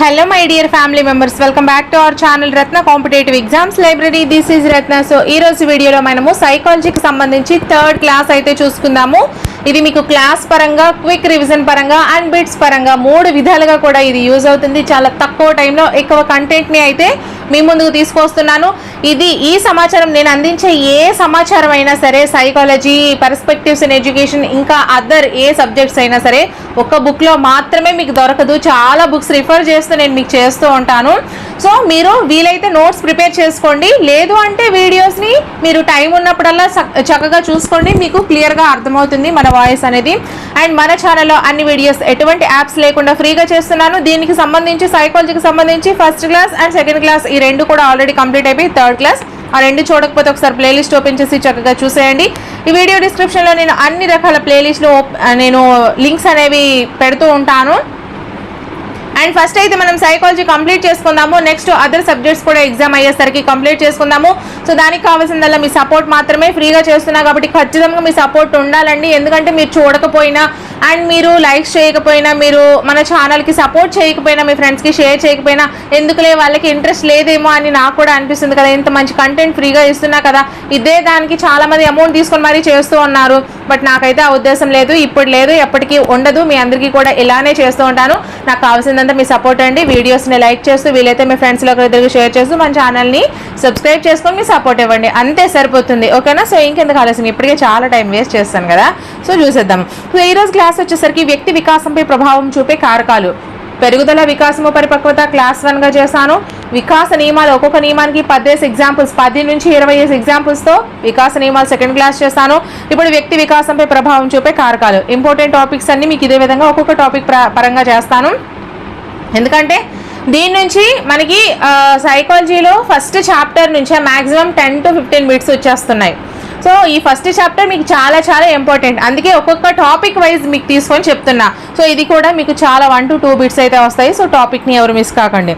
Hello my dear family members welcome back to our channel Ratna competitive exams library this is Ratna so ఈ రోజు వీడియోలో మనము సైకాలజీకి సంబంధించి third class అయితే చూసుకుందాము. ఇది మీకు క్లాస్ పరంగా క్విక్ రివిజన్ పరంగా అండ్ బిట్స్ పరంగా మూడు విధాలుగా కూడా ఇది యూజ్ అవుతుంది. చాలా తక్కువ టైంలో ఎక్కువ కంటెంట్ని అయితే మీ ముందుకు తీసుకొస్తున్నాను. ఇది ఈ సమాచారం నేను అందించే ఏ సమాచారం అయినా సరే సైకాలజీ పర్స్పెక్టివ్స్ ఇన్ ఎడ్యుకేషన్ ఇంకా అదర్ ఏ సబ్జెక్ట్స్ అయినా సరే ఒక బుక్లో మాత్రమే మీకు దొరకదు. చాలా బుక్స్ రిఫర్ చేస్తూ నేను మీకు చేస్తూ ఉంటాను. సో మీరు వీలైతే నోట్స్ ప్రిపేర్ చేసుకోండి. లేదు అంటే వీడియోస్ని మీరు టైం ఉన్నప్పుడల్లా చక్కగా చూసుకోండి. మీకు క్లియర్గా అర్థమవుతుంది మన వాయిస్ అనేది. అండ్ మన ఛానల్లో అన్ని వీడియోస్ ఎటువంటి యాప్స్ లేకుండా ఫ్రీగా చేస్తున్నాను. దీనికి సంబంధించి సైకాలజీకి సంబంధించి first class and second class ఈ రెండు కూడా ఆల్రెడీ కంప్లీట్ అయిపోయి థర్డ్ క్లాస్ ఆ రెండు చూడకపోతే ఒకసారి ప్లేలిస్ట్ ఓపెన్ చేసి చక్కగా చూసేయండి. ఈ వీడియో డిస్క్రిప్షన్లో నేను అన్ని రకాల ప్లేలిస్ట్లో నేను లింక్స్ అనేవి పెడుతూ ఉంటాను. అండ్ ఫస్ట్ అయితే మనం సైకాలజీ కంప్లీట్ చేసుకుందాము. నెక్స్ట్ అదర్ సబ్జెక్ట్స్ కూడా ఎగ్జామ్ అయ్యేసరికి కంప్లీట్ చేసుకుందాము. సో దానికి కావాల్సిందల్లా మీ సపోర్ట్ మాత్రమే ఫ్రీగా చేస్తున్నా కాబట్టి ఖచ్చితంగా మీ సపోర్ట్ ఉండాలండి. ఎందుకంటే మీరు చూడకపోయినా అండ్ మీరు లైక్స్ చేయకపోయినా మీరు మన ఛానల్కి సపోర్ట్ చేయకపోయినా మీ ఫ్రెండ్స్కి షేర్ చేయకపోయినా ఎందుకులే వాళ్ళకి ఇంట్రెస్ట్ లేదేమో అని నాకు కూడా అనిపిస్తుంది కదా. ఇంత మంచి కంటెంట్ ఫ్రీగా ఇస్తున్నా కదా. ఇదే దానికి చాలామంది అమౌంట్ తీసుకొని మరీ చేస్తూ ఉన్నారు. బట్ నాకైతే ఆ ఉద్దేశం లేదు ఇప్పుడు లేదు ఎప్పటికీ ఉండదు. మీ అందరికీ కూడా ఇలానే చేస్తూ ఉంటాను. నాకు కావాల్సిందంతా మీ సపోర్ట్ అండి. వీడియోస్ని లైక్ చేస్తూ వీలైతే మీ ఫ్రెండ్స్లో ఒకరిద్దరికి షేర్ చేస్తూ మన ఛానల్ని సబ్స్క్రైబ్ చేసుకొని మీ సపోర్ట్ ఇవ్వండి. అంతే సరిపోతుంది. ఓకేనా? సో ఇంకెందుకు ఆలోచన ఇప్పటికే చాలా టైం వేస్ట్ చేస్తాను కదా. సో చూసేద్దాం. సో ఈరోజు క్లాస్ వచ్చేసరికి వ్యక్తి వికాసంపై ప్రభావం చూపే కారకాలు. పెరుగుదల వికాసము పరిపక్వత క్లాస్ వన్గా చేశాను. వికాస నియమాలు ఒక్కొక్క నియమానికి పదేసి ఎగ్జాంపుల్స్ పది నుంచి ఇరవై ఐదు ఎగ్జాంపుల్స్తో వికాస నియమాలు సెకండ్ క్లాస్ చేశాను. ఇప్పుడు వ్యక్తి వికాసంపై ప్రభావం చూపే కారకాలు. ఇంపార్టెంట్ టాపిక్స్ అన్ని మీకు ఇదే విధంగా ఒక్కొక్క టాపిక్ పరంగా చేస్తాను. ఎందుకంటే దీని నుంచి మనకి సైకాలజీలో ఫస్ట్ చాప్టర్ నుంచే maximum ten to fifteen minutes వచ్చేస్తున్నాయి. సో ఈ ఫస్ట్ చాప్టర్ మీకు చాలా చాలా ఇంపార్టెంట్ అందుకే ఒక్కొక్క టాపిక్ వైజ్ మీకు తీసుకొని చెప్తున్నా. సో ఇది కూడా మీకు చాలా వన్ టు టూ బిట్స్ అయితే వస్తాయి. సో టాపిక్ని ఎవరు మిస్ కాకండి.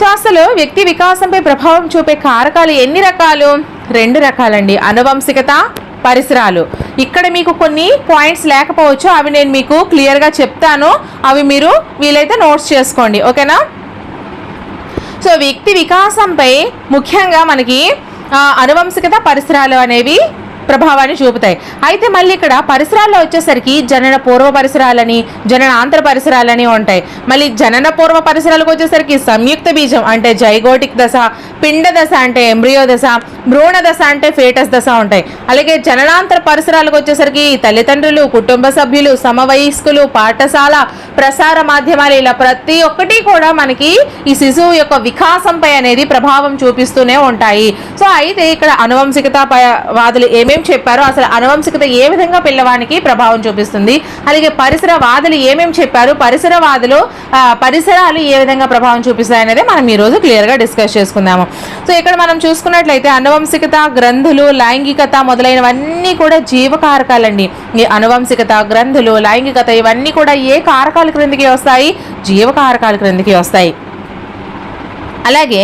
సో అసలు వ్యక్తి వికాసంపై ప్రభావం చూపే కారకాలు ఎన్ని రకాలు? రెండు రకాలండి. అనువంశికత పరిసరాలు. ఇక్కడ మీకు కొన్ని పాయింట్స్ లేకపోవచ్చు. అవి నేను మీకు క్లియర్గా చెప్తాను. అవి మీరు వీలైతే నోట్స్ చేసుకోండి. ఓకేనా? సో వ్యక్తి వికాసంపై ముఖ్యంగా మనకి అనువంశికత పరిసరాలు అనేవి ప్రభావాన్ని చూపుతాయి. అయితే మళ్ళీ ఇక్కడ పరిసరాల్లో వచ్చేసరికి జనన పూర్వ పరిసరాలని జననాంతర పరిసరాలని ఉంటాయి. మళ్ళీ జనన పూర్వ పరిసరాలకు వచ్చేసరికి సంయుక్త బీజం అంటే జైగోటిక్ దశ పిండ దశ అంటే ఎంబ్రియో దశ భ్రూణ దశ అంటే ఫేటస్ దశ ఉంటాయి. అలాగే జననాంతర పరిసరాలకు వచ్చేసరికి తల్లిదండ్రులు కుటుంబ సభ్యులు సమవయస్కులు పాఠశాల ప్రసార మాధ్యమాలు ఇలా ప్రతి ఒక్కటి కూడా మనకి ఈ శిశువు యొక్క వికాసంపై అనేది ప్రభావం చూపిస్తూనే ఉంటాయి. సో అయితే ఇక్కడ అనువంశికత ప- వాదులు ఏం చెప్పారో అసలు అనువంశికత ఏ విధంగా పిల్లవానికి ప్రభావం చూపిస్తుంది? అలాగే పరిసర వాదులు ఏమేమి చెప్పారు? పరిసర వాదులు పరిసరాలు ఏ విధంగా ప్రభావం చూపిస్తాయి అనేది మనం ఈరోజు క్లియర్గా డిస్కస్ చేసుకుందాము. సో ఇక్కడ మనం చూసుకున్నట్లయితే అనువంశికత గ్రంథులు లైంగికత మొదలైనవన్నీ కూడా జీవకారకాలండి. ఈ అనువంశికత గ్రంథులు లైంగికత ఇవన్నీ కూడా ఏ కారకాల క్రిందికి వస్తాయి? జీవకారకాల క్రిందికి వస్తాయి. అలాగే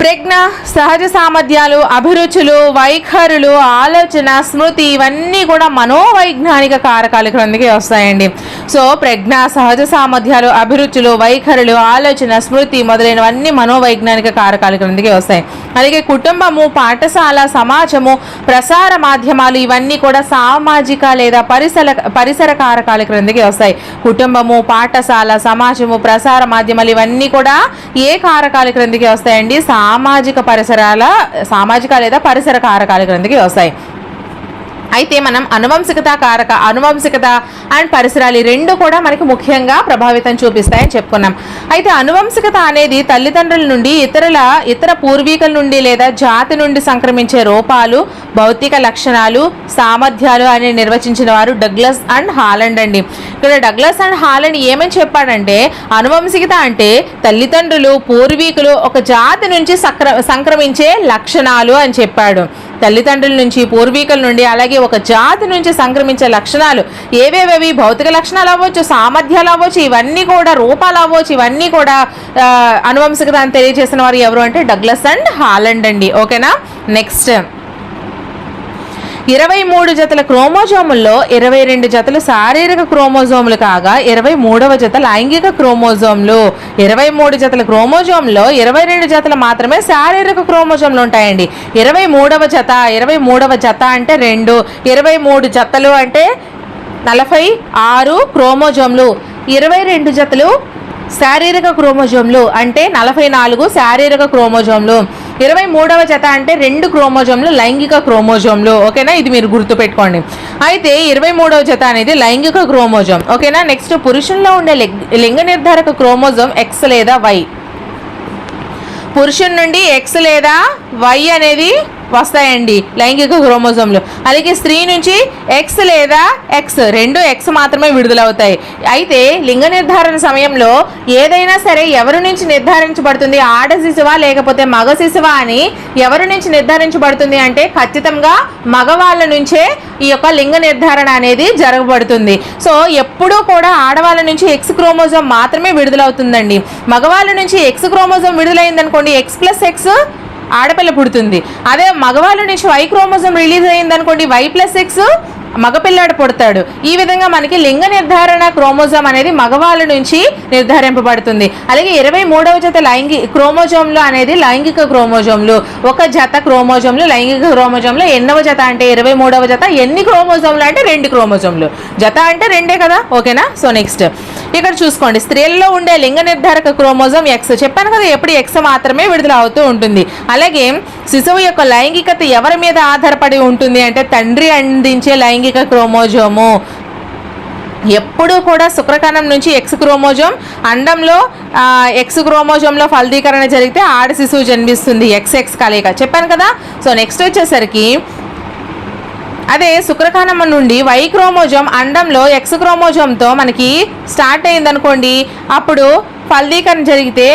ప్రజ్ఞ సహజ సామర్థ్యాలు అభిరుచులు వైఖరులు ఆలోచన స్మృతి ఇవన్నీ కూడా మనోవైజ్ఞానిక కారకాల క్రిందికి వస్తాయండి. సో ప్రజ్ఞ సహజ సామర్థ్యాలు అభిరుచులు వైఖరులు ఆలోచన స్మృతి మొదలైనవన్నీ మనోవైజ్ఞానిక కారకాల క్రిందికి వస్తాయి. అలాగే కుటుంబము పాఠశాల సమాజము ప్రసార మాధ్యమాలు ఇవన్నీ కూడా సామాజిక లేదా పరిసర పరిసర కారకాల క్రిందికి వస్తాయి. కుటుంబము పాఠశాల సమాజము ప్రసార మాధ్యమాలు ఇవన్నీ కూడా ఏ కారకాల క్రిందకి వస్తాయండి? సామాజిక పరిసరాల సామాజిక లేదా పరిసర కారకాల క్రిందకి వస్తాయి. అయితే మనం అనువంశికత కారక అనువంశికత అండ్ పరిసరాలు రెండు కూడా మనకి ముఖ్యంగా ప్రభావితం చూపిస్తాయని చెప్పుకున్నాం. అయితే అనువంశికత అనేది తల్లిదండ్రుల నుండి ఇతరుల ఇతర పూర్వీకుల నుండి లేదా జాతి నుండి సంక్రమించే రూపాలు భౌతిక లక్షణాలు సామర్థ్యాలు అని నిర్వచించిన వారు డగ్లస్ అండ్ హాలండ్ అండి. ఇక్కడ డగ్లస్ అండ్ హాలండ్ ఏమని చెప్పాడంటే అనువంశికత అంటే తల్లిదండ్రులు పూర్వీకులు ఒక జాతి నుంచి సక్ర సంక్రమించే లక్షణాలు అని చెప్పాడు. తల్లిదండ్రుల నుంచి పూర్వీకుల నుండి అలాగే ఒక జాతి నుంచి సంక్రమించే లక్షణాలు ఏవేవేవి? భౌతిక లక్షణాలు అవ్వచ్చు సామర్థ్యాలు అవ్వచ్చు ఇవన్నీ కూడా రూపాలు అవ్వచ్చు ఇవన్నీ కూడా ఆ, అనువంశికత అని తెలియజేసిన వారు ఎవరు అంటే డగ్లస్ అండ్ హాలండ్ అండి. ఓకేనా? నెక్స్ట్. ఇరవై మూడు జతల క్రోమోజోముల్లో ఇరవై రెండు జతలు శారీరక క్రోమోజోములు కాగా ఇరవై మూడవ జత లైంగిక క్రోమోజోములు. ఇరవై మూడు జతల క్రోమోజోమ్లో ఇరవై రెండు జతలు మాత్రమే శారీరక క్రోమోజోములు ఉంటాయండి. ఇరవై మూడవ జత ఇరవై మూడవ జత అంటే రెండు. ఇరవై మూడు జతలు అంటే నలభై ఆరు క్రోమోజోమ్లు. ఇరవై రెండు జతలు శారీరక క్రోమోజోమ్లు అంటే నలభై నాలుగు శారీరక క్రోమోజోమ్లు. ఇరవై మూడవ జత అంటే రెండు క్రోమోజోమ్లు లైంగిక క్రోమోజోమ్లు. ఓకేనా? ఇది మీరు గుర్తుపెట్టుకోండి. అయితే ఇరవై మూడవ జత అనేది లైంగిక క్రోమోజోమ్. ఓకేనా? నెక్స్ట్ పురుషుల్లో ఉండే లింగ- లింగ నిర్ధారక క్రోమోజోమ్ ఎక్స్ లేదా వై పురుషుని నుండి ఎక్స్ లేదా వై అనేది వస్తాయండి లైంగిక క్రోమోజోమ్లు. అలాగే స్త్రీ నుంచి ఎక్స్ లేదా ఎక్స్ రెండు ఎక్స్ మాత్రమే విడుదలవుతాయి. అయితే లింగ నిర్ధారణ సమయంలో ఏదైనా సరే ఎవరి నుంచి నిర్ధారించబడుతుంది? ఆడ శిశువా లేకపోతే మగ శిశువా అని ఎవరి నుంచి నిర్ధారించబడుతుంది అంటే ఖచ్చితంగా మగవాళ్ళ నుంచే ఈ యొక్క లింగ నిర్ధారణ అనేది జరగబడుతుంది. సో ఎప్పుడూ కూడా ఆడవాళ్ళ నుంచి ఎక్స్ క్రోమోజోమ్ మాత్రమే విడుదలవుతుందండి. మగవాళ్ళ నుంచి ఎక్స్ క్రోమోజోమ్ విడుదలైందనుకోండి ఎక్స్ ప్లస్ ఎక్స్ ఆడపిల్ల పుడుతుంది. అదే మగవాళ్ళ నుంచి వై క్రోమోజోమ్ రిలీజ్ అయిందనుకోండి వై ప్లస్ ఎక్స్ మగపిల్లాడు పుడతాడు. ఈ విధంగా మనకి లింగ నిర్ధారణ క్రోమోజోమ్ అనేది మగవాళ్ళ నుంచి నిర్ధారింపబడుతుంది. అలాగే ఇరవై మూడవ జత లైంగి క్రోమోజోమ్లు అనేది లైంగిక క్రోమోజోమ్లు. ఒక జత క్రోమోజోమ్లు లైంగిక క్రోమోజోమ్లు. ఎన్నవ జత అంటే ఇరవై మూడవ జత. ఎన్ని క్రోమోజోమ్లు అంటే రెండు క్రోమోజోమ్లు. జత అంటే రెండే కదా? ఓకేనా? So next. ఇక్కడ చూసుకోండి. స్త్రీలలో ఉండే లింగ నిర్ధారక క్రోమోజోమ్ ఎక్స్ చెప్పాను కదా ఎప్పుడు ఎక్స్ మాత్రమే విడుదల అవుతూ ఉంటుంది. అలాగే శిశువు యొక్క లైంగికత ఎవరి మీద ఆధారపడి ఉంటుంది అంటే తండ్రి అందించే లైంగిక లైంగిక క్రోమోజోము. ఎప్పుడూ కూడా శుక్రకణం నుంచి ఎక్స్ క్రోమోజోమ్ అండంలో ఎక్స్ క్రోమోజోమ్లో ఫలదీకరణ జరిగితే ఆడ శిశువు జన్మిస్తుంది ఎక్స్ ఎక్స్ కలయిక. చెప్పాను కదా? సో నెక్స్ట్ వచ్చేసరికి అదే శుక్రకణం నుండి వై క్రోమోజోమ్ అండంలో ఎక్స్ క్రోమోజోమ్తో మనకి స్టార్ట్ అయిందనుకోండి అప్పుడు ఫలదీకరణ జరిగితే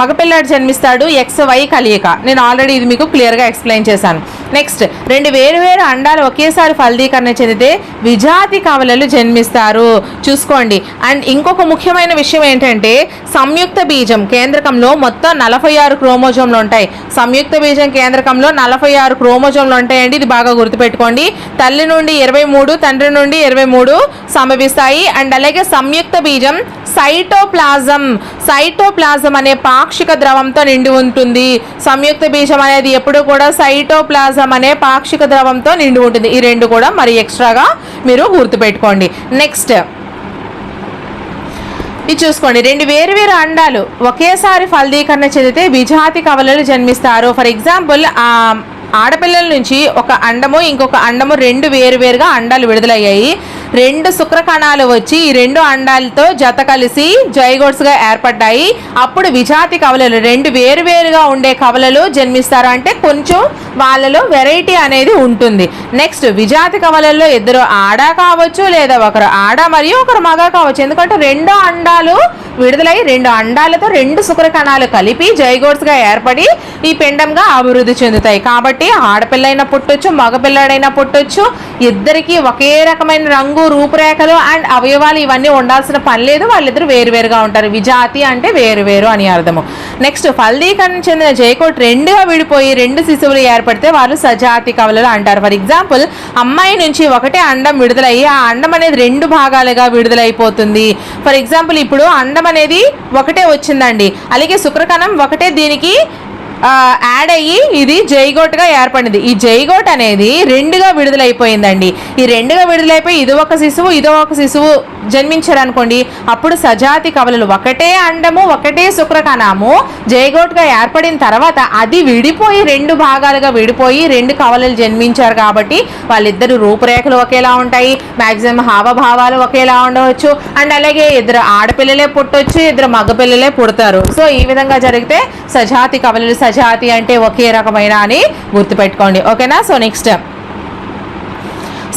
మగపిల్లాడు జన్మిస్తాడు ఎక్స్ వై కలియక. నేను ఆల్రెడీ ఇది మీకు క్లియర్గా ఎక్స్ప్లెయిన్ చేశాను. నెక్స్ట్ రెండు వేరు వేరు అండాలు ఒకేసారి ఫలదీకరణ చెందితే విజాతి కవలలు జన్మిస్తారు. చూసుకోండి. అండ్ ఇంకొక ముఖ్యమైన విషయం ఏంటంటే సంయుక్త బీజం కేంద్రకంలో మొత్తం నలభై ఆరు క్రోమోజోమ్లు ఉంటాయి. సంయుక్త బీజం కేంద్రకంలో నలభై ఆరు క్రోమోజోమ్లు ఉంటాయండి. ఇది బాగా గుర్తుపెట్టుకోండి. తల్లి నుండి ఇరవై మూడు తండ్రి నుండి ఇరవై మూడు సంభవిస్తాయి. అండ్ అలాగే సంయుక్త బీజం సైటోప్లాజం సైటోప్లాజం అనే పాక్షిక ద్రవంతో నిండి ఉంటుంది. సంయుక్త బీజం అనేది ఎప్పుడు కూడా సైటోప్లాజం అనే పాక్షిక ద్రవంతో నిండి ఉంటుంది. ఈ రెండు కూడా మరి ఎక్స్ట్రాగా మీరు గుర్తుపెట్టుకోండి. నెక్స్ట్ ఇది చూసుకోండి. రెండు వేరు వేరు అండాలు ఒకేసారి ఫలదీకరణ చెందితే విజాతి కవలలు జన్మిస్తారు. ఫర్ ఎగ్జాంపుల్ ఆడపిల్లల నుంచి ఒక అండము ఇంకొక అండము రెండు వేరు వేరుగా అండాలు విడుదలయ్యాయి. రెండు శుక్ర కణాలు వచ్చి ఈ రెండు అండాలతో జత కలిసి జైగోడ్స్గా ఏర్పడ్డాయి. అప్పుడు విజాతి కవలలు రెండు వేరు వేరుగా ఉండే కవలలు జన్మిస్తారు అంటే కొంచెం వాళ్ళలో వెరైటీ అనేది ఉంటుంది. నెక్స్ట్ విజాతి కవలల్లో ఇద్దరు ఆడ కావచ్చు లేదా ఒకరు ఆడ మరియు ఒకరు మగ కావచ్చు. ఎందుకంటే రెండు అండాలు విడుదలై రెండు అండాలతో రెండు శుక్ర కణాలు కలిపి జైగోడ్స్గా ఏర్పడి ఈ పిండంగా అభివృద్ధి చెందుతాయి. కాబట్టి ఆడపిల్లైనా పుట్టొచ్చు మగపిల్లాడైనా పుట్టొచ్చు. ఇద్దరికీ ఒకే రకమైన రంగు రూపురేఖలు అండ్ అవయవాలు ఇవన్నీ ఉండాల్సిన పని లేదు. వాళ్ళిద్దరు వేరువేరుగా ఉంటారు. విజాతి అంటే వేరువేరు అని అర్థము. నెక్స్ట్ ఫలదీకరణ చెందిన జయకోట్ రెండుగా విడిపోయి రెండు శిశువులు ఏర్పడితే వాళ్ళు సజాతి కవలలు అంటారు. ఫర్ ఎగ్జాంపుల్ అమ్మాయి నుంచి ఒకటే అండం విడుదలయ్యి ఆ అండం అనేది రెండు భాగాలుగా విడుదలైపోతుంది. ఫర్ ఎగ్జాంపుల్ ఇప్పుడు అండం అనేది ఒకటే వచ్చిందండి. అలాగే శుక్రకణం ఒకటే దీనికి యాడ్ అయ్యి ఇది జైగోట్గా ఏర్పడింది ఈ జైగోట్ అనేది రెండుగా విడుదలైపోయిందండి. ఈ రెండుగా విడుదలైపోయి ఇది ఒక శిశువు ఇదో ఒక శిశువు జన్మించారు అనుకోండి అప్పుడు సజాతి కవలలు ఒకటే అండము ఒకటే శుక్రకణము జైగోట్గా ఏర్పడిన తర్వాత అది విడిపోయి రెండు భాగాలుగా విడిపోయి రెండు కవలలు జన్మించారు కాబట్టి వాళ్ళిద్దరు రూపురేఖలు ఒకేలా ఉంటాయి మ్యాక్సిమం హావభావాలు ఒకేలా ఉండవచ్చు అండ్ అలాగే ఇద్దరు ఆడపిల్లలే పుట్టొచ్చు ఇద్దరు మగపిల్లలే పుడతారు. సో ఈ విధంగా జరిగితే సజాతి కవలలు సజాతి అంటే ఒకే రకమైన అని గుర్తుపెట్టుకోండి. ఓకేనా? సో నెక్స్ట్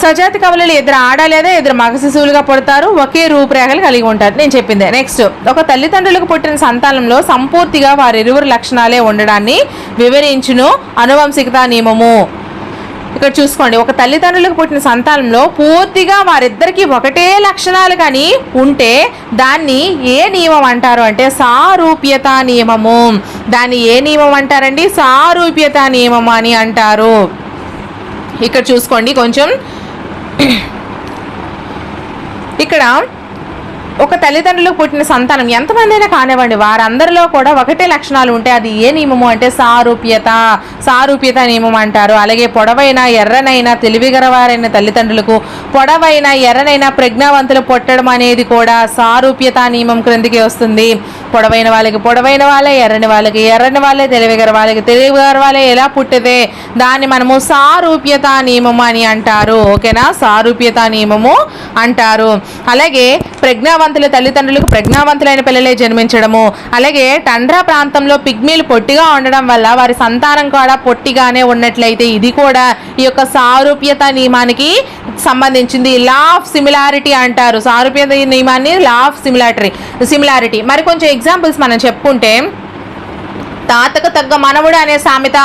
సజాతి కవలలు ఇద్దరు ఆడ లేదా ఇద్దరు మగ శిశువులుగా పుడతారు ఒకే రూపురేఖలు కలిగి ఉంటారు. నేను చెప్పింది. నెక్స్ట్ ఒక తల్లిదండ్రులకు పుట్టిన సంతానంలో సంపూర్తిగా వారిరువురు లక్షణాలే ఉండడాన్ని వివరించును అనువంశికత నియమము. ఇక్కడ చూసుకోండి ఒక తల్లిదండ్రులకు పుట్టిన సంతానంలో పూర్తిగా వారిద్దరికి ఒకటే లక్షణాలు కానీ ఉంటే దాన్ని ఏ నియమం అంటారు అంటే సారూప్యత నియమము. దాన్ని ఏ నియమం అంటారండి? సారూప్యత నియమం అని అంటారు. ఇక్కడ చూసుకోండి కొంచెం. ఇక్కడ ఒక తల్లిదండ్రులకు పుట్టిన సంతానం ఎంతమంది అయినా కానివ్వండి వారందరిలో కూడా ఒకటే లక్షణాలు ఉంటాయి అది ఏ నియమము అంటే సారూప్యత. సారూప్యత నియమం అంటారు. అలాగే పొడవైన ఎర్రనైనా తెలివిగలవారైన తల్లిదండ్రులకు పొడవైన ఎర్రనైనా ప్రజ్ఞావంతులు పుట్టడం అనేది కూడా సారూప్యత నియమం క్రిందికి వస్తుంది. పొడవైన వాళ్ళకి పొడవైన వాళ్ళే ఎర్రని వాళ్ళకి ఎర్రని వాళ్ళే తెలివిగల వాళ్ళకి తెలివిగల వాళ్ళే ఎలా పుట్టితే దాన్ని మనము సారూప్యత నియమము అని అంటారు. ఓకేనా? సారూప్యత నియమము అంటారు. అలాగే ప్రజ్ఞావంతుల తల్లిదండ్రులకు ప్రజ్ఞావంతులైన పిల్లలే జన్మించడము. అలాగే టండ్రా ప్రాంతంలో పిగ్మీలు పొట్టిగా ఉండడం వల్ల వారి సంతానం కూడా పొట్టిగానే ఉన్నట్లయితే ఇది కూడా ఈ యొక్క సారూప్యత నియమానికి సంబంధించింది. లా ఆఫ్ సిమిలారిటీ అంటారు. సారూప్యత నియమాన్ని లా ఆఫ్ సిమిలారిటీ సిమిలారిటీ మరి కొంచెం ఎగ్జాంపుల్స్ మనం చెప్పుకుంటే తాతకు తగ్గ మనవుడు అనే సామెత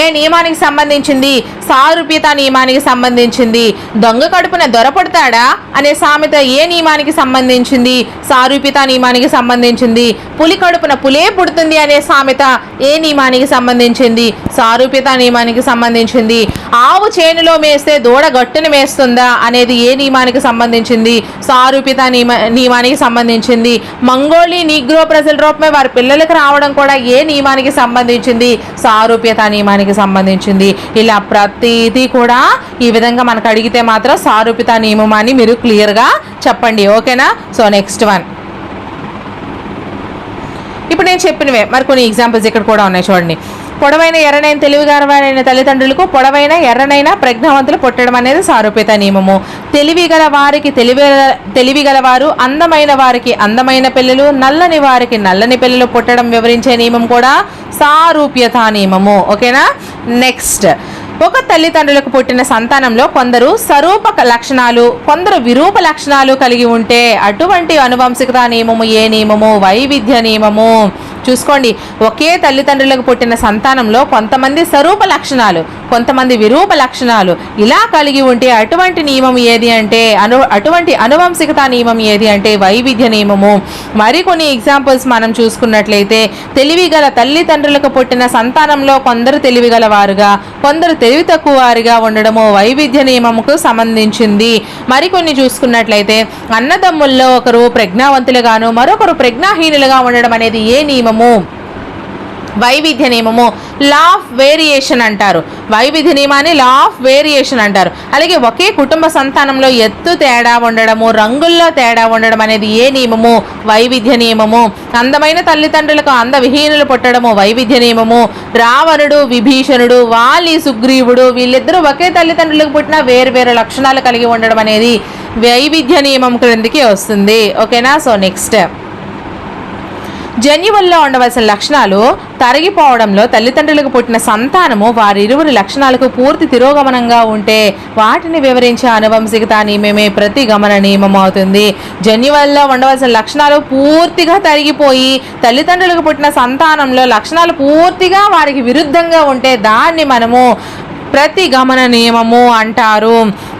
ఏ నియమానికి సంబంధించింది? సారూప్యత నియమానికి సంబంధించింది. దొంగ కడుపున దొరపడతాడా అనే సామెత ఏ నియమానికి సంబంధించింది? సారూప్యత నియమానికి సంబంధించింది. పులి కడుపున పులే పుడుతుంది అనే సామెత ఏ నియమానికి సంబంధించింది? సారూప్యత నియమానికి సంబంధించింది. ఆవు చేనులో మేస్తే దూడ గట్టును మేస్తుందా? అనేది ఏ నియమానికి సంబంధించింది? సారూప్యత నియమ నియమానికి సంబంధించింది. మంగోళీ నీగ్రో ప్రజల రూపమే వారి పిల్లలకు రావడం కూడా ఏ నియమానికి సంబంధించింది సారూప్యత నియమానికి సంబంధించింది. ఇలా ప్రతిదీ కూడా ఈ విధంగా మనకు అడిగితే మాత్రం సారూప్యత నియమం అని మీరు క్లియర్గా చెప్పండి. ఓకేనా? సో నెక్స్ట్ వన్ ఇప్పుడు నేను చెప్పినవే. మరి కొన్ని ఎగ్జాంపుల్స్ ఇక్కడ కూడా ఉన్నాయి చూడండి. పొడవైన ఎర్రనైన తెలివిగలవారైన తల్లిదండ్రులకు పొడవైన ఎర్రనైన ప్రజ్ఞావంతులు పుట్టడం అనేది సారూప్యత నియమము. తెలివిగల వారికి తెలివి తెలివిగల వారు అందమైన వారికి అందమైన పిల్లలు నల్లని వారికి నల్లని పిల్లలు పుట్టడం వివరించే నియమం కూడా సారూప్యత నియమము. ఓకేనా? నెక్స్ట్ ఒక తల్లిదండ్రులకు పుట్టిన సంతానంలో కొందరు స్వరూప లక్షణాలు కొందరు విరూప లక్షణాలు కలిగి ఉంటే అటువంటి అనువంశికత నియమము ఏ నియమము? వైవిధ్య నియమము. చూసుకోండి. ఒకే తల్లిదండ్రులకు పుట్టిన సంతానంలో కొంతమంది స్వరూప లక్షణాలు కొంతమంది విరూప లక్షణాలు ఇలా కలిగి ఉంటే అటువంటి నియమం ఏది అంటే అను అటువంటి అనువంశికత నియమం ఏది అంటే వైవిధ్య నియమము. మరికొన్ని ఎగ్జాంపుల్స్ మనం చూసుకున్నట్లయితే తెలివిగల తల్లిదండ్రులకు పుట్టిన సంతానంలో కొందరు తెలివిగల వారుగా కొందరు తెలివి తక్కువ వారిగా ఉండడము వైవిధ్య నియమముకు సంబంధించింది. మరికొన్ని చూసుకున్నట్లయితే అన్నదమ్ముల్లో ఒకరు ప్రజ్ఞావంతులుగాను మరొకరు ప్రజ్ఞాహీనులుగా ఉండడం అనేది ఏ నియమము? వైవిధ్య నియమము. లా ఆఫ్ వేరియేషన్ అంటారు. వైవిధ్య నియమాన్ని లా ఆఫ్ వేరియేషన్ అంటారు. అలాగే ఒకే కుటుంబ సంతానంలో ఎత్తు తేడా ఉండడము రంగుల్లో తేడా ఉండడం అనేది ఏ నియమము? వైవిధ్య నియమము. అందమైన తల్లిదండ్రులకు అందవిహీనులు పుట్టడము వైవిధ్య నియమము. రావణుడు విభీషణుడు వాలి సుగ్రీవుడు వీళ్ళిద్దరూ ఒకే తల్లిదండ్రులకు పుట్టిన వేరు వేరు లక్షణాలు కలిగి ఉండడం అనేది వైవిధ్య నియమం క్రిందికి వస్తుంది. ఓకేనా? సో నెక్స్ట్ జన్యువుల్లో ఉండవలసిన లక్షణాలు తరిగిపోవడంలో తల్లిదండ్రులకు పుట్టిన సంతానము వారిరువురి లక్షణాలకు పూర్తి తిరోగమనంగా ఉంటే వాటిని వివరించే అనువంశికత నియమమే ప్రతిగమన నియమం అవుతుంది జన్యువుల్లో ఉండవలసిన లక్షణాలు పూర్తిగా తరిగిపోయి తల్లిదండ్రులకు పుట్టిన సంతానంలో లక్షణాలు పూర్తిగా వారికి విరుద్ధంగా ఉంటే దాన్ని మనము ప్రతిగమన నియమము అంటారు.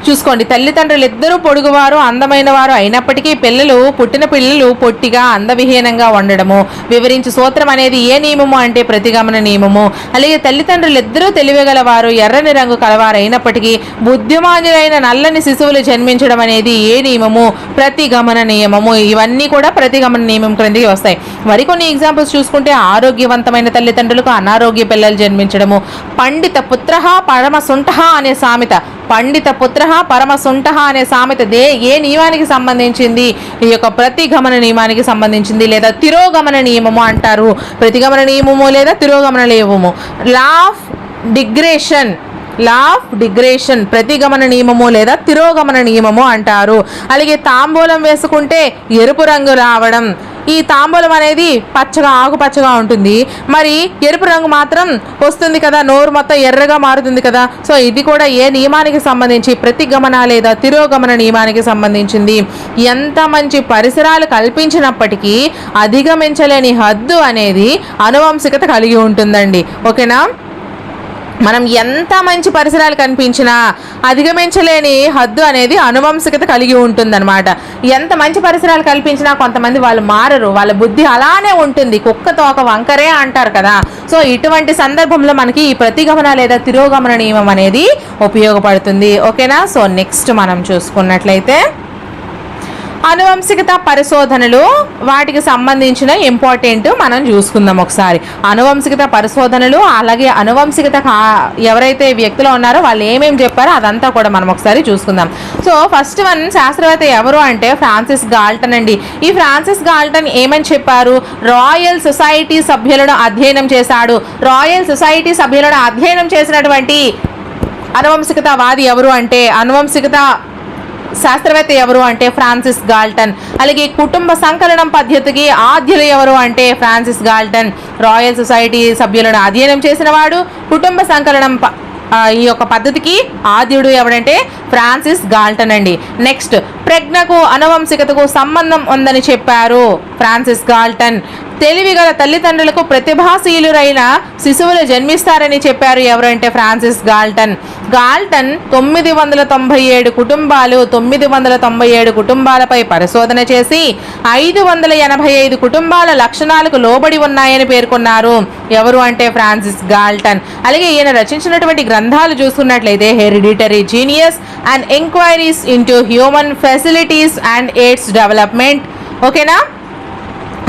చూసుకోండి తల్లిదండ్రులు ఇద్దరూ పొడుగువారు అందమైన వారు అయినప్పటికీ పిల్లలు పుట్టిన పిల్లలు పొట్టిగా అందవిహీనంగా ఉండడము. వివరించి సూత్రం అనేది ఏ నియమము అంటే ప్రతిగమన నియమము. అలాగే తల్లిదండ్రులు ఇద్దరూ తెలివిగలవారు ఎర్రని రంగు కలవారు అయినప్పటికీ బుద్ధిమానులైన నల్లని శిశువులు జన్మించడం అనేది ఏ నియమము? ప్రతిగమన నియమము. ఇవన్నీ కూడా ప్రతిగమన నియమం క్రిందికి వస్తాయి. మరికొన్ని ఎగ్జాంపుల్స్ చూసుకుంటే ఆరోగ్యవంతమైన తల్లిదండ్రులకు అనారోగ్య పిల్లలు జన్మించడము. పండిత పుత్రహా పరమసుంఠ అనే సామెత. పండిత పుత్ర పరమసుంఠ అనే సామెత దే ఏ నియమానికి సంబంధించింది? ఈ యొక్క ప్రతిగమన నియమానికి సంబంధించింది లేదా తిరోగమన నియమము అంటారు. ప్రతిగమన నియమము లేదా తిరోగమన నియమము లాఫ్ డిగ్రేషన్ లా ఆఫ్ డిగ్రేషన్ ప్రతిగమన నియమము లేదా తిరోగమన నియమము అంటారు. అలాగే తాంబూలం వేసుకుంటే ఎరుపు రంగు రావడం ఈ తాంబూలం అనేది పచ్చగా ఆకుపచ్చగా ఉంటుంది. మరి ఎరుపు రంగు మాత్రం వస్తుంది కదా నోరు మొత్తం ఎర్రగా మారుతుంది కదా. సో ఇది కూడా ఏ నియమానికి సంబంధించి ప్రతిగమన లేదా తిరోగమన నియమానికి సంబంధించింది. ఎంత మంచి పరిసరాలు కల్పించినప్పటికీ అధిగమించలేని హద్దు అనేది అనువంశికత కలిగి ఉంటుందండి. ఓకేనా? మనం ఎంత మంచి పరిసరాలు కనిపించినా అధిగమించలేని హద్దు అనేది అనువంశికత కలిగి ఉంటుందన్నమాట. ఎంత మంచి పరిసరాలు కల్పించినా కొంతమంది వాళ్ళు మారరు. వాళ్ళ బుద్ధి అలానే ఉంటుంది. కుక్కతో ఒక వంకరే అంటారు కదా. సో ఇటువంటి సందర్భంలో మనకి ఈ ప్రతిగమన లేదా తిరోగమన నియమం అనేది ఉపయోగపడుతుంది. ఓకేనా? సో నెక్స్ట్ మనం చూసుకున్నట్లయితే అనువంశికత పరిశోధనలు వాటికి సంబంధించిన ఇంపార్టెంట్ మనం చూసుకుందాం ఒకసారి. అనువంశికత పరిశోధనలు అలాగే అనువంశికత కా- ఎవరైతే వ్యక్తులు ఉన్నారో వాళ్ళు ఏమేమి చెప్పారో అదంతా కూడా మనం ఒకసారి చూసుకుందాం. సో ఫస్ట్ వన్ శాస్త్రవేత్త ఎవరు అంటే ఫ్రాన్సిస్ గాల్టన్ అండి. ఈ ఫ్రాన్సిస్ గాల్టన్ ఏమని చెప్పారు? రాయల్ సొసైటీ సభ్యులను అధ్యయనం చేశాడు. రాయల్ సొసైటీ సభ్యులను అధ్యయనం చేసినటువంటి అనువంశికతవాది ఎవరు అంటే అనువంశికత శాస్త్రవేత్త ఎవరు అంటే ఫ్రాన్సిస్ గాల్టన్. అలాగే కుటుంబ సంకలనం పద్ధతికి ఆద్యులు ఎవరు అంటే ఫ్రాన్సిస్ గాల్టన్. రాయల్ సొసైటీ సభ్యులను అధ్యయనం చేసిన వాడు కుటుంబ సంకలనం ప- ఈ యొక్క పద్ధతికి ఆద్యుడు ఎవడంటే ఫ్రాన్సిస్ గాల్టన్ అండి. నెక్స్ట్ ప్రజ్ఞకు అనువంశికతకు సంబంధం ఉందని చెప్పారు ఫ్రాన్సిస్ గాల్టన్. తెలివిగల తల్లిదండ్రులకు ప్రతిభాశీలురైన శిశువులు జన్మిస్తారని చెప్పారు ఎవరంటే ఫ్రాన్సిస్ గాల్టన్. గాల్టన్ తొమ్మిది వందల తొంభై ఏడు కుటుంబాలు తొమ్మిది వందల తొంభై ఏడు కుటుంబాలపై పరిశోధన చేసి ఐదు వందల ఎనభై ఐదు కుటుంబాల లక్షణాలకు లోబడి ఉన్నాయని పేర్కొన్నారు. ఎవరు అంటే ఫ్రాన్సిస్ గాల్టన్. అలాగే ఈయన రచించినటువంటి గ్రంథాలు చూసుకున్నట్లయితే hereditary genius and enquiries into human facilities and aids development. ఓకేనా?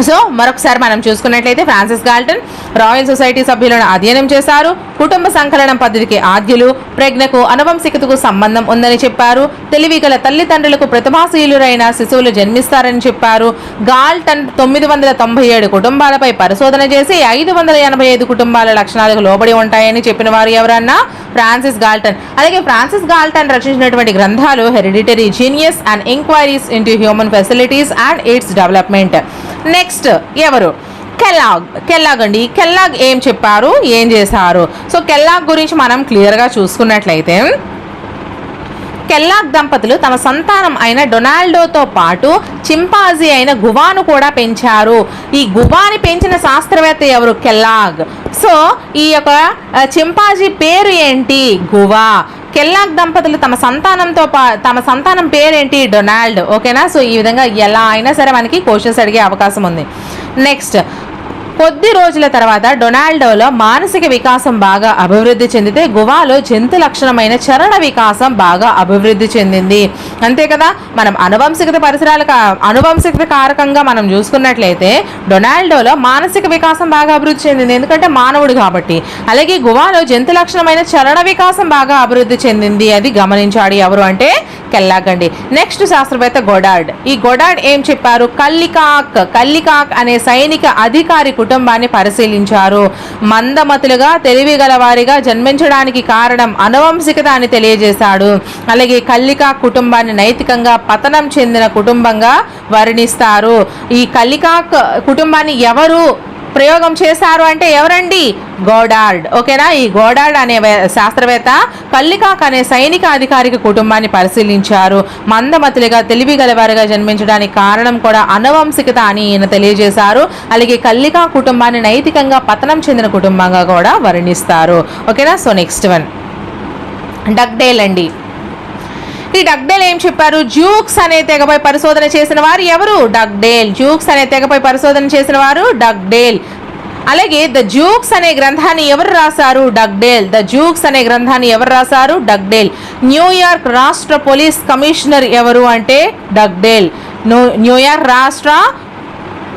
సో మరొకసారి మనం చూసుకున్నట్లయితే ఫ్రాన్సిస్ గాల్టన్ రాయల్ సొసైటీ సభ్యులను అధ్యయనం చేశారు. కుటుంబ సంకలనం పద్ధతికి ఆద్యులు ప్రజ్ఞకు అనువంశికతకు సంబంధం ఉందని చెప్పారు. తెలివిగల తల్లిదండ్రులకు ప్రతిభాశీలురైన శిశువులు జన్మిస్తారని చెప్పారు. గాల్టన్ తొమ్మిది వందల తొంభై ఏడు కుటుంబాలపై పరిశోధన చేసి ఐదు వందల ఎనభై ఐదు కుటుంబాల లక్షణాలకు లోబడి ఉంటాయని చెప్పిన వారు ఎవరన్నా? Francis Galton. అలాగే ఫ్రాన్సిస్ గాల్టన్ రచించినటువంటి గ్రంథాలు hereditary genius and enquiries into human facilities and its development next ఎవరు? కెల్లాగ్ కెల్లాగ్ అండి. కెల్లాగ్ ఏం చెప్పారు? ఏం చేశారు? సో కెల్లాగ్ గురించి మనం క్లియర్గా చూసుకున్నట్లయితే కెల్లాగ్ దంపతులు తమ సంతానం అయిన డొనాల్డోతో పాటు చింపాజీ అయిన గువాను కూడా పెంచారు. ఈ గువాని పెంచిన శాస్త్రవేత్త ఎవరు? కెల్లాగ్. సో ఈ యొక్క చింపాజీ పేరు ఏంటి? గువా. కెల్లాక్ దంపతులు తమ సంతానంతో పా తమ సంతానం పేరేంటి? డొనాల్డ్. ఓకేనా? సో ఈ విధంగా ఎలా అయినా సరే మనకి క్వశ్చన్స్ అడిగే అవకాశం ఉంది. నెక్స్ట్ కొద్ది రోజుల తర్వాత డొనాల్డోలో మానసిక వికాసం బాగా అభివృద్ధి చెందితే గువాలో జంతు లక్షణమైన చరణ వికాసం బాగా అభివృద్ధి చెందింది. అంతే కదా? మనం అనువంశికత పరిసరాల అనువంశికత కారకంగా మనం చూసుకున్నట్లయితే డొనాల్డోలో మానసిక వికాసం బాగా అభివృద్ధి చెందింది. ఎందుకంటే మానవుడు కాబట్టి. అలాగే గువాలో జంతు లక్షణమైన చరణ వికాసం బాగా అభివృద్ధి చెందింది. అది గమనించాడు ఎవరు అంటే కెల్లాగండి. నెక్స్ట్ శాస్త్రవేత్త గొడాడ్. ఈ గొడాడ్ ఏం చెప్పారు? కల్లికాక్ కల్లికాక్ అనే సైనిక అధికారి కుటుంబాన్ని పరిశీలించారు. మందమతులుగా తెలివి గలవారిగా జన్మించడానికి కారణం అనువంశికత అని తెలియజేశాడు. అలాగే కల్లికాక్ కుటుంబాన్ని నైతికంగా పతనం చెందిన కుటుంబంగా వర్ణిస్తారు. ఈ కల్లికాక్ కుటుంబాన్ని ఎవరు ప్రయోగం చేశారు అంటే ఎవరండి? గోడార్డ్ ఓకేనా? ఈ గోడార్డ్ అనే శాస్త్రవేత్త కల్లికాక్ అనే సైనిక అధికారిక కుటుంబాన్ని పరిశీలించారు. మందమతులుగా తెలివిగలవారుగా జన్మించడానికి కారణం కూడా అనువంశికత అని ఈయన తెలియజేశారు. అలాగే కల్లికా కుటుంబాన్ని నైతికంగా పతనం చెందిన కుటుంబంగా కూడా వర్ణిస్తారు. ఓకేనా? So next one. డగ్డేల్ అండి ఈ డగ్డేల్ ఏం చెప్పారు? జూక్స్ అనే తెగపై పరిశోధన చేసిన వారు ఎవరు? డగ్డేల్ జూక్స్ అనే తెగపై పరిశోధన చేసిన వారు డగ్డేల్ అలాగే ద జూక్స్ అనే గ్రంథాన్ని ఎవరు రాశారు? డగ్డేల్ ద జూక్స్ అనే గ్రంథాన్ని ఎవరు రాశారు? డగ్డేల్ న్యూయార్క్ రాష్ట్ర పోలీస్ కమిషనర్ ఎవరు అంటే డగ్డేల్ న్యూయార్క్ రాష్ట్ర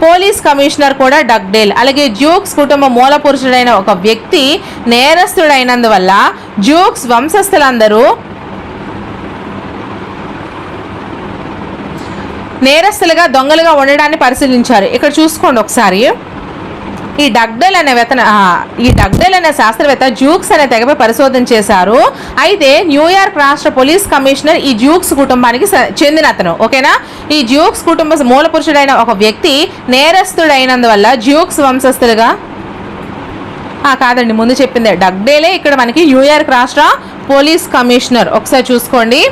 పోలీస్ కమిషనర్ కూడా డగ్డేల్ అలాగే జూక్స్ కుటుంబ మూల పురుషుడైన ఒక వ్యక్తి నేరస్తుడైనందువల్ల జూక్స్ వంశస్థులందరూ నేరస్తులుగా దొంగలుగా ఉండడాన్ని పరిశీలించారు. ఇక్కడ చూసుకోండి ఒకసారి. ఈ డగ్డల్ అనే వేతన ఈ డగ్డల్ అనే శాస్త్రవేత్త జూక్స్ అనే తెగపై పరిశోధన చేశారు. అయితే న్యూయార్క్ రాష్ట్ర పోలీస్ కమిషనర్ ఈ జూక్స్ కుటుంబానికి చెందిన అతను. ఓకేనా? ఈ జూక్స్ కుటుంబ మూల పురుషుడైన ఒక వ్యక్తి నేరస్తుడైనందువల్ల జూక్స్ వంశస్థులుగా కాదండి ముందు చెప్పిందే. డగ్డేలే ఇక్కడ మనకి న్యూయార్క్ రాష్ట్ర పోలీస్ కమిషనర్. ఒకసారి చూసుకోండి.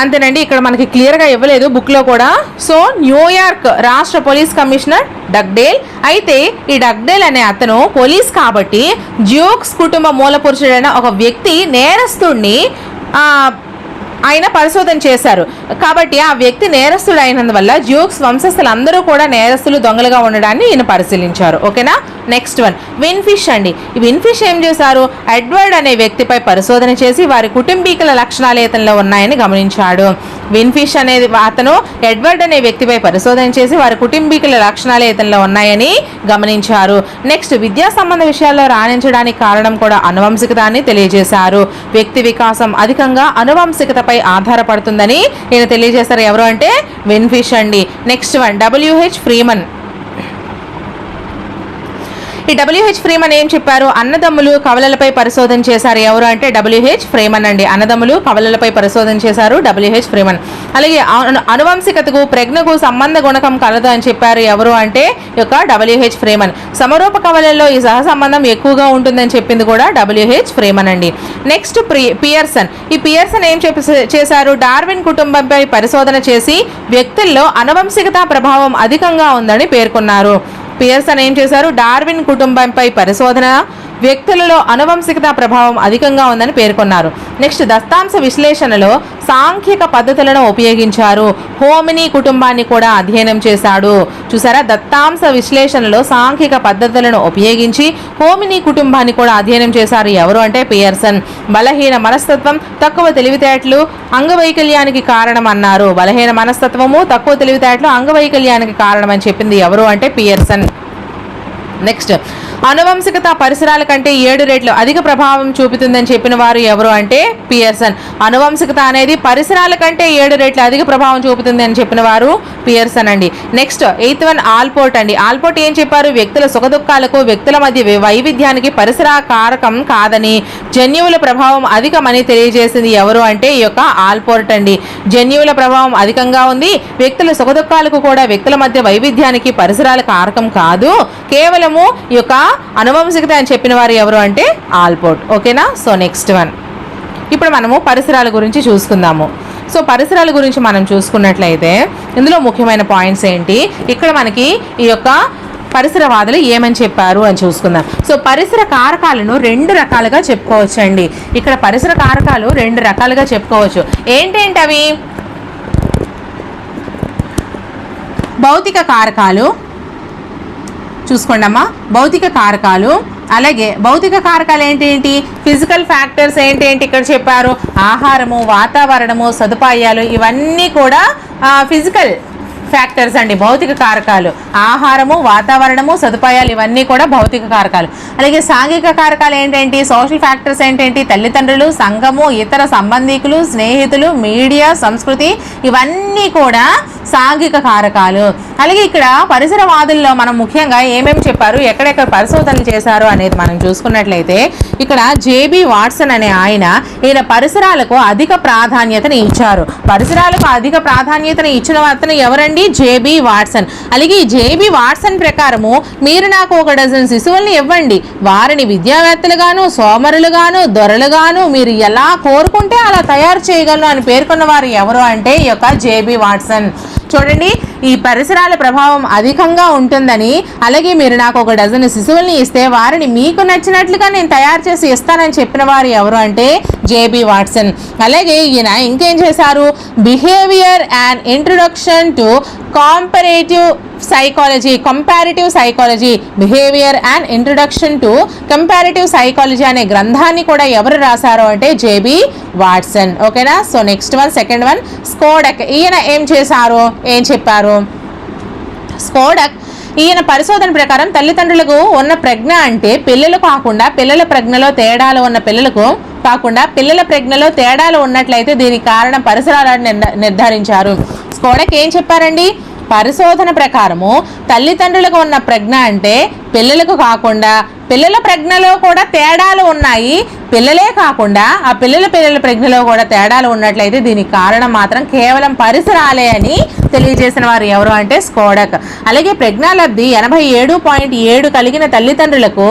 అంతేనండి ఇక్కడ మనకి క్లియర్గా ఇవ్వలేదు బుక్లో కూడా. సో న్యూయార్క్ రాష్ట్ర పోలీస్ కమిషనర్ డగ్డేల్ అయితే ఈ డగ్డేల్ అనే అతను పోలీస్ కాబట్టి జ్యూక్స్ కుటుంబ మూలపురుషుడైన ఒక వ్యక్తి నేరస్తుడిని ఆయన పరిశోధన చేశారు. కాబట్టి ఆ వ్యక్తి నేరస్తుడు అయినందువల్ల జ్యూక్స్ వంశస్థులు అందరూ కూడా నేరస్తులు దొంగలుగా ఉండడాన్ని ఈయన పరిశీలించారు. ఓకేనా? నెక్స్ట్ వన్ విన్ఫిష్ అండి. ఈ విన్ఫిష్ ఏం చేశారు? ఎడ్వర్డ్ అనే వ్యక్తిపై పరిశోధన చేసి వారి కుటుంబీకుల లక్షణాలు ఇతనిలో ఉన్నాయని గమనించాడు. విన్ఫిష్ అనేది అతను ఎడ్వర్డ్ అనే వ్యక్తిపై పరిశోధన చేసి వారి కుటుంబీకుల లక్షణాలు ఇతనిలో ఉన్నాయని గమనించారు. నెక్స్ట్ విద్యా సంబంధ విషయాల్లో రాణించడానికి కారణం కూడా అనువంశికత అని తెలియజేశారు. వ్యక్తి వికాసం అధికంగా అనువంశికతపై ఆధారపడుతుందని ఈయన తెలియజేశారు. ఎవరు అంటే? విన్ఫిష్ అండి. Next one W H Freeman ఈ డబ్ల్యూహెచ్ ఫ్రీమన్ ఏం చెప్పారు? అన్నదమ్ములు కవలలపై పరిశోధన చేశారు. ఎవరు అంటే డబ్ల్యూహెచ్ ఫ్రీమన్ అండి. అన్నదమ్ములు కవలలపై పరిశోధన చేశారు డబ్ల్యూహెచ్ ఫ్రీమన్ అలాగే అనువంశికతకు ప్రజ్ఞకు సంబంధ గుణకం కలదు అని చెప్పారు. ఎవరు అంటే యొక్క డబ్ల్యూహెచ్ ఫ్రీమన్ సమరూప కవలల్లో ఈ సహ సంబంధం ఎక్కువగా ఉంటుందని చెప్పింది కూడా డబ్ల్యూహెచ్ ఫ్రీమన్ అండి. నెక్స్ట్ పియర్సన్ ఈ పియర్సన్ ఏం చెప్పి చేశారు? డార్విన్ కుటుంబంపై పరిశోధన చేసి వ్యక్తుల్లో అనువంశికత ప్రభావం అధికంగా ఉందని పేర్కొన్నారు. పియర్సన్ ఏం చేశారు? డార్విన్ కుటుంబంపై పరిశోధన వ్యక్తులలో అనువంశికత ప్రభావం అధికంగా ఉందని పేర్కొన్నారు. నెక్స్ట్ దత్తాంశ విశ్లేషణలో సాంఖ్యక పద్ధతులను ఉపయోగించారు. హోమిని కుటుంబాన్ని కూడా అధ్యయనం చేశాడు. చూసారా? దత్తాంశ విశ్లేషణలో సాంఖ్యక పద్ధతులను ఉపయోగించి హోమిని కుటుంబాన్ని కూడా అధ్యయనం చేశారు ఎవరు అంటే పియర్సన్. బలహీన మనస్తత్వం తక్కువ తెలివితేటలు అంగవైకల్యానికి కారణం అన్నారు బలహీన మనస్తత్వము తక్కువ తెలివితేటలు అంగవైకల్యానికి కారణమని చెప్పింది ఎవరు అంటే పియర్సన్. నెక్స్ట్ అనువంశికత పరిసరాల కంటే ఏడు రెట్లు అధిక ప్రభావం చూపుతుందని చెప్పిన వారు ఎవరు అంటే పియర్సన్. అనువంశికత అనేది పరిసరాల కంటే ఏడు రెట్లు అధిక ప్రభావం చూపుతుంది అని చెప్పిన వారు పియర్సన్ అండి. నెక్స్ట్ ఎయిత్ వన్ ఆల్పోర్ట్ అండి. ఆల్పోర్ట్ ఏం చెప్పారు? వ్యక్తుల సుఖదుఖాలకు వ్యక్తుల మధ్య వైవిధ్యానికి పరిసర కారకం కాదని జన్యువుల ప్రభావం అధికమని తెలియజేసింది ఎవరు అంటే ఈ యొక్క ఆల్పోర్ట్ అండి. జన్యువుల ప్రభావం అధికంగా ఉంది. వ్యక్తుల సుఖదుఖాలకు కూడా వ్యక్తుల మధ్య వైవిధ్యానికి పరిసరాల కారకం కాదు. కేవలము ఈ యొక్క అనువంశికత అని చెప్పిన వారు ఎవరు అంటే ఆల్పోర్ట్. ఓకేనా? సో నెక్స్ట్ వన్ ఇప్పుడు మనము పరిసరాల గురించి చూసుకుందాము. సో పరిసరాల గురించి మనం చూసుకున్నట్లయితే ఇందులో ముఖ్యమైన పాయింట్స్ ఏంటి? ఇక్కడ మనకి ఈ యొక్క పరిసరవాదులు ఏమని చెప్పారు అని చూసుకుందాం. సో పరిసర కారకాలను రెండు రకాలుగా చెప్పుకోవచ్చు అండి ఇక్కడ పరిసర కారకాలు రెండు రకాలుగా చెప్పుకోవచ్చు. ఏంటేంటి అవి భౌతిక కారకాలు చూసుకోండి అమ్మా భౌతిక కారకాలు అలాగే భౌతిక కారకాలు ఏంటి ఫిజికల్ ఫ్యాక్టర్స్ ఏంటి ఇక్కడ చెప్పారు? ఆహారము వాతావరణము సదుపాయాలు ఇవన్నీ కూడా ఫిజికల్ ఫ్యాక్టర్స్ అండి. భౌతిక కారకాలు ఆహారము వాతావరణము సదుపాయాలు ఇవన్నీ కూడా భౌతిక కారకాలు. అలాగే సాంఘిక కారకాలు ఏంటంటి? సోషల్ ఫ్యాక్టర్స్ ఏంటంటే? తల్లిదండ్రులు సంఘము ఇతర సంబంధికులు స్నేహితులు మీడియా సంస్కృతి ఇవన్నీ కూడా సాంఘిక కారకాలు. అలాగే ఇక్కడ పరిసరవాదుల్లో మనం ముఖ్యంగా ఏమేమి చెప్పారు? ఎక్కడెక్కడ పరిశోధనలు చేశారు అనేది మనం చూసుకున్నట్లయితే ఇక్కడ జేబి వాట్సన్ అనే ఆయన ఈయన పరిసరాలకు అధిక ప్రాధాన్యతను ఇచ్చారు. పరిసరాలకు అధిక ప్రాధాన్యతను ఇచ్చిన అతను ఎవరండి? J B Watson. అలాగే ఈ జేబీ వాట్సన్ ప్రకారము మీరు నాకు ఒక డజన్ శిశువుల్ని ఇవ్వండి. వారిని విద్యావేత్తలుగాను సోమరులుగాను దొరలుగాను మీరు ఎలా కోరుకుంటే అలా తయారు చేయగలను అని పేర్కొన్న వారు ఎవరు అంటే ఈ యొక్క జేబీ వాట్సన్. చూడండి ఈ పరిసరాల ప్రభావం అధికంగా ఉంటుందని అలాగే మీరు నాకు ఒక డజన్ శిశువుల్ని ఇస్తే వారిని మీకు నచ్చినట్లుగా నేను తయారు చేసి ఇస్తానని చెప్పిన వారు ఎవరు అంటే జేబి వాట్సన్. అలాగే ఈయన ఇంకేం చేశారు? Behaviour and introduction to comparative psychology comparative psychology behaviour and introduction to comparative psychology అనే గ్రంథాన్ని కూడా ఎవరు రాశారు అంటే జేబి వాట్సన్. ఓకేనా? So next one second one Skodak. ఈయన ఏం చేశారు? ఏం చెప్పారు? స్కోడక్ ఈయన పరిశోధన ప్రకారం తల్లిదండ్రులకు ఉన్న ప్రజ్ఞ అంటే పిల్లలు కాకుండా పిల్లల ప్రజ్ఞలో తేడాలు ఉన్న పిల్లలకు కాకుండా పిల్లల ప్రజ్ఞలో తేడాలు ఉన్నట్లయితే దీనికి కారణం పరిసరాలను నిర్ధారించారు. స్కోడక్ ఏం చెప్పారండి? పరిశోధన ప్రకారము తల్లిదండ్రులకు ఉన్న ప్రజ్ఞ అంటే పిల్లలకు కాకుండా పిల్లల ప్రజ్ఞలో కూడా తేడాలు ఉన్నాయి. పిల్లలే కాకుండా ఆ పిల్లల పిల్లల ప్రజ్ఞలో కూడా తేడాలు ఉన్నట్లయితే దీనికి కారణం మాత్రం కేవలం పరిసరాలే అని తెలియజేసిన వారు ఎవరు అంటే స్కోడక్. అలాగే ప్రజ్ఞాలబ్ధి ఎనభై ఏడు పాయింట్ ఏడు కలిగిన తల్లిదండ్రులకు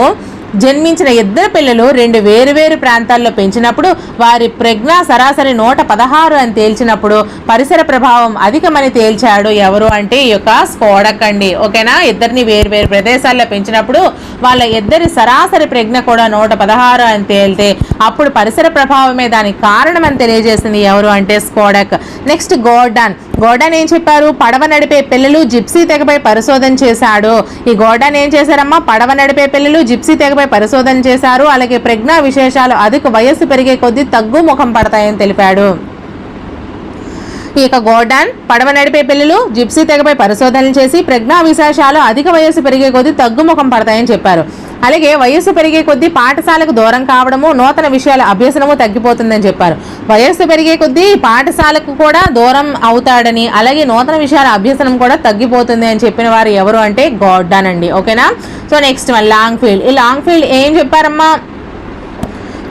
జన్మించిన ఇద్దరు పిల్లలు రెండు వేరువేరు ప్రాంతాల్లో పెంచినప్పుడు వారి ప్రజ్ఞ సరాసరి నూట పదహారు అని తేల్చినప్పుడు పరిసర ప్రభావం అధికమని తేల్చాడు ఎవరు అంటే ఈ యొక్క స్కోడక్ అండి. ఓకేనా? ఇద్దరిని వేరు వేరు ప్రదేశాల్లో పెంచినప్పుడు వాళ్ళ ఇద్దరి సరాసరి ప్రజ్ఞ కూడా నూట పదహారు అని తేలితే అప్పుడు పరిసర ప్రభావమే దానికి కారణం అని తెలియజేసింది ఎవరు అంటే స్కోడక్ నెక్స్ట్ గోర్డాన్. గోర్డాన్ ఏం చెప్పారు? పడవ నడిపే పిల్లలు జిప్సీ తెగపై పరిశోధన చేశాడు. ఈ గోర్డాన్ ఏం చేశారమ్మా? పడవ నడిపే పిల్లలు జిప్సీ తెగపై పరిశోధన చేశారు. అలాగే ప్రజ్ఞా విశేషాలు అధిక వయస్సు పెరిగే కొద్దీ తగ్గు ముఖం పడతాయని తెలిపాడు. ఈ యొక్క గోర్డాన్ పడవ నడిపే పిల్లలు జిప్సీ తెగపై పరిశోధనలు చేసి ప్రజ్ఞా విశేషాలు అధిక వయస్సు పెరిగే కొద్దీ తగ్గుముఖం పడతాయని చెప్పారు. అలాగే వయస్సు పెరిగే కొద్దీ పాఠశాలకు దూరం కావడము నూతన విషయాల అభ్యసనము తగ్గిపోతుందని చెప్పారు. వయస్సు పెరిగే కొద్దీ పాఠశాలకు కూడా దూరం అవుతాడని అలాగే నూతన విషయాల అభ్యసనం కూడా తగ్గిపోతుంది అని చెప్పిన వారు ఎవరు అంటే గోర్డాన్ అండి. ఓకేనా? So next one long field. ఈ లాంగ్ ఫీల్డ్ ఏం చెప్పారమ్మా?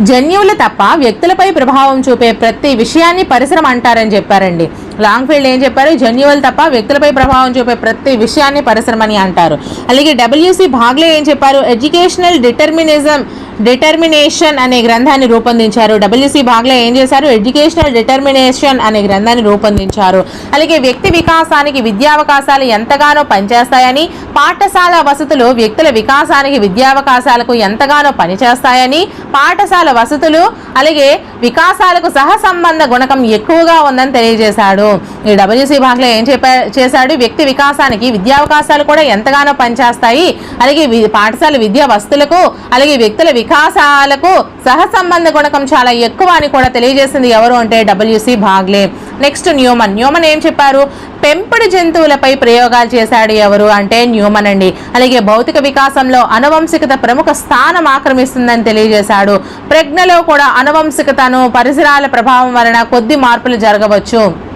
జన్యువులు తప్ప వ్యక్తులపై ప్రభావం చూపే ప్రతి విషయాన్ని పరిసరం అంటారని చెప్పారండి. లాంగ్ ఫీల్డ్ ఏం చెప్పారు? జన్యువల్ తప్ప వ్యక్తులపై ప్రభావం చూపే ప్రతి విషయాన్ని పరిశ్రమని అంటారు. అలాగే డబ్ల్యూసి భాగ్లే ఏం చెప్పారు? ఎడ్యుకేషనల్ డిటర్మినిజం డిటర్మినేషన్ అనే గ్రంథాన్ని రూపొందించారు. డబ్ల్యూసి భాగ్లే ఏం చేశారు? ఎడ్యుకేషనల్ డిటర్మినేషన్ అనే గ్రంథాన్ని రూపొందించారు. అలాగే వ్యక్తి వికాసానికి విద్యావకాశాలు ఎంతగానో పనిచేస్తాయని పాఠశాల వసతులు వ్యక్తుల వికాసానికి విద్యావకాశాలకు ఎంతగానో పనిచేస్తాయని పాఠశాల వసతులు అలాగే వికాసాలకు సహ సంబంధ గుణకం ఎక్కువగా ఉందని తెలియజేశాడు. ఈ డబ్ల్యూసి భాగ్లే ఏం చెప్పా చేశాడు? వ్యక్తి వికాసానికి విద్యావకాశాలు కూడా ఎంతగానో పనిచేస్తాయి. అలాగే వి- పాఠశాల విద్యా వస్తువులకు అలాగే వ్యక్తుల వికాసాలకు సహసంబంధ గుణకం చాలా ఎక్కువ అని కూడా తెలియజేసింది ఎవరు అంటే W C Bagley next Newman Newman ఏం చెప్పారు? పెంపుడు జంతువులపై ప్రయోగాలు చేశాడు ఎవరు అంటే న్యూమన్ అండి. అలాగే భౌతిక వికాసంలో అనువంశికత ప్రముఖ స్థానం ఆక్రమిస్తుందని తెలియజేశాడు. ప్రజ్ఞలో కూడా అనువంశికతను పరిసరాల ప్రభావం వలన కొద్ది మార్పులు జరగవచ్చు.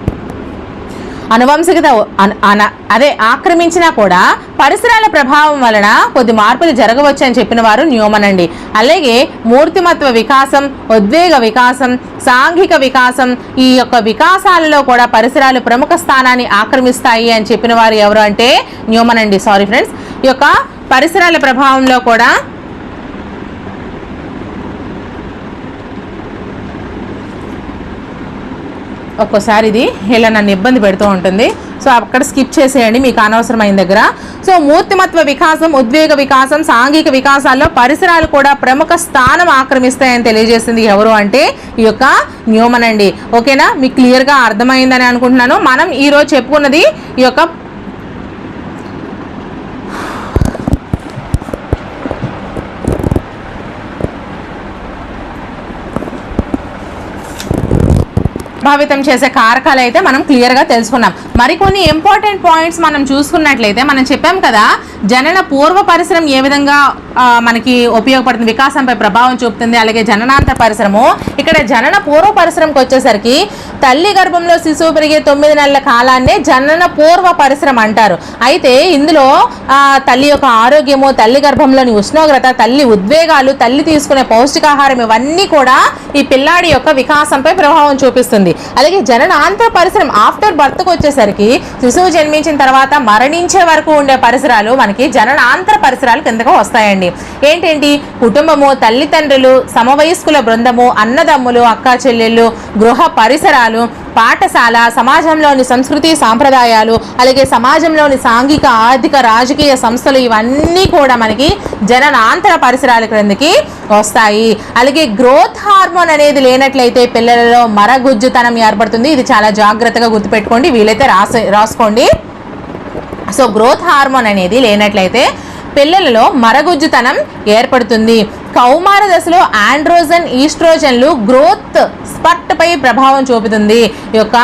అనువంశికత అన- అన- అదే ఆక్రమించినా కూడా పరిసరాల ప్రభావం వలన కొద్ది మార్పులు జరగవచ్చు అని చెప్పిన వారు న్యూమన్ అండి అలాగే మూర్తిమత్వ వికాసం ఉద్వేగ వికాసం సాంఘిక వికాసం ఈ యొక్క వికాసాలలో కూడా పరిసరాలు ప్రముఖ స్థానాన్ని ఆక్రమిస్తాయి అని చెప్పిన వారు ఎవరు అంటే న్యూమన్ అండి సారీ ఫ్రెండ్స్. ఈ యొక్క పరిసరాల ప్రభావంలో కూడా ఒక్కోసారి ఇది ఇలా నన్ను ఇబ్బంది పెడుతూ ఉంటుంది. సో అక్కడ స్కిప్ చేసేయండి మీకు అనవసరమైన దగ్గర. సో మూర్తిమత్వ వికాసం ఉద్వేగ వికాసం సాంఘిక వికాసాల్లో పరిసరాలు కూడా ప్రముఖ స్థానం ఆక్రమిస్తాయని తెలియజేసింది ఎవరు అంటే ఈ యొక్క న్యూమన్ అండి. ఓకేనా? మీకు క్లియర్గా అర్థమైందని అనుకుంటున్నాను. మనం ఈరోజు చెప్పుకున్నది ఈ యొక్క ప్రభావితం చేసే కారకాలు అయితే మనం క్లియర్గా తెలుసుకున్నాం. మరికొన్ని ఇంపార్టెంట్ పాయింట్స్ మనం చూసుకున్నట్లయితే మనం చెప్పాం కదా జనన పూర్వ పరిశ్రమ ఏ విధంగా మనకి ఉపయోగపడుతుంది వికాసంపై ప్రభావం చూపుతుంది అలాగే జననాంతర పరిశ్రమ ఇక్కడ జనన పూర్వ పరిశ్రమకు వచ్చేసరికి తల్లి గర్భంలో శిశువు పెరిగే తొమ్మిది నెలల కాలాన్నే జనన పూర్వ పరిశ్రమ అంటారు. అయితే ఇందులో తల్లి యొక్క ఆరోగ్యము తల్లి గర్భంలోని ఉష్ణోగ్రత తల్లి ఉద్వేగాలు తల్లి తీసుకునే పౌష్టికాహారం ఇవన్నీ కూడా ఈ పిల్లాడి యొక్క వికాసంపై ప్రభావం చూపిస్తుంది. అలాగే జననాంతర పరిసరం ఆఫ్టర్ బర్త్కి వచ్చేసరికి శిశువు జన్మించిన తర్వాత మరణించే వరకు ఉండే పరిసరాలు మనకి జననాంతర పరిసరాలు కిందకు వస్తాయండి. ఏంటేంటి? కుటుంబము తల్లిదండ్రులు సమవయస్కుల బృందము అన్నదమ్ములు అక్కా చెల్లెళ్ళు గృహ పరిసరాలు పాఠశాల సమాజంలోని సంస్కృతి సాంప్రదాయాలు అలాగే సమాజంలోని సాంఘిక ఆర్థిక రాజకీయ సంస్థలు ఇవన్నీ కూడా మనకి జననాంతర పరిసరాల క్రిందకి వస్తాయి. అలాగే గ్రోత్ హార్మోన్ అనేది లేనట్లయితే పిల్లలలో మరగుజ్జుతనం ఏర్పడుతుంది. ఇది చాలా జాగ్రత్తగా గుర్తుపెట్టుకోండి. వీలైతే రాసి రాసుకోండి. సో గ్రోత్ హార్మోన్ అనేది లేనట్లయితే పిల్లలలో మరగుజ్జుతనం ఏర్పడుతుంది. కౌమార దశలో ఆండ్రోజన్ ఈస్ట్రోజన్లు గ్రోత్ స్పర్ పై ప్రభావం చూపుతుంది. ఈ యొక్క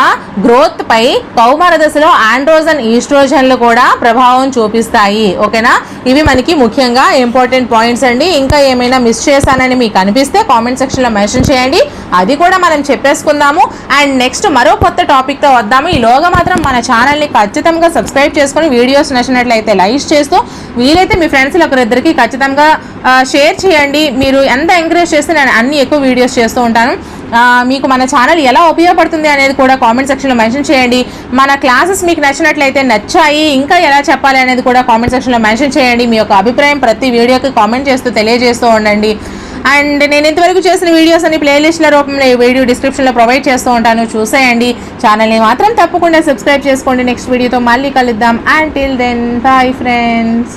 గ్రోత్ పై కౌమార దశలో ఆండ్రోజన్ ఈస్ట్రోజన్లు కూడా ప్రభావం చూపిస్తాయి. ఓకేనా? ఇవి మనకి ముఖ్యంగా ఇంపార్టెంట్ పాయింట్స్ అండి. ఇంకా ఏమైనా మిస్ చేశానని మీకు అనిపిస్తే కామెంట్ సెక్షన్లో మెన్షన్ చేయండి. అది కూడా మనం చెప్పేసుకుందాము. అండ్ నెక్స్ట్ మరో కొత్త టాపిక్తో వద్దాము. ఈలోగా మాత్రం మన ఛానల్ని ఖచ్చితంగా సబ్స్క్రైబ్ చేసుకొని వీడియోస్ నచ్చినట్లయితే లైక్ చేస్తూ వీలైతే మీ ఫ్రెండ్స్లో ఒకరిద్దరికి ఖచ్చితంగా షేర్ చేయండి. మీరు ఎంత ఎంకరేజ్ చేస్తే నేను అన్ని ఎక్కువ వీడియోస్ చేస్తూ ఉంటాను. మీకు మన ఛానల్ ఎలా ఉపయోగపడుతుంది అనేది కూడా కామెంట్ సెక్షన్లో మెన్షన్ చేయండి. మన క్లాసెస్ మీకు నచ్చినట్లయితే నచ్చాయి ఇంకా ఎలా చెప్పాలి అనేది కూడా కామెంట్ సెక్షన్లో మెన్షన్ చేయండి. మీ యొక్క అభిప్రాయం ప్రతి వీడియోకి కామెంట్ చేస్తూ తెలియజేస్తూ ఉండండి. అండ్ నేను ఇంతవరకు చేసిన వీడియోస్ అన్ని ప్లేలిస్ట్ల రూపంలో ఈ వీడియో డిస్క్రిప్షన్లో ప్రొవైడ్ చేస్తూ ఉంటాను. చూసేయండి. ఛానల్ని మాత్రం తప్పకుండా సబ్స్క్రైబ్ చేసుకోండి. నెక్స్ట్ వీడియోతో మళ్ళీ కలుద్దాం. And till then bye friends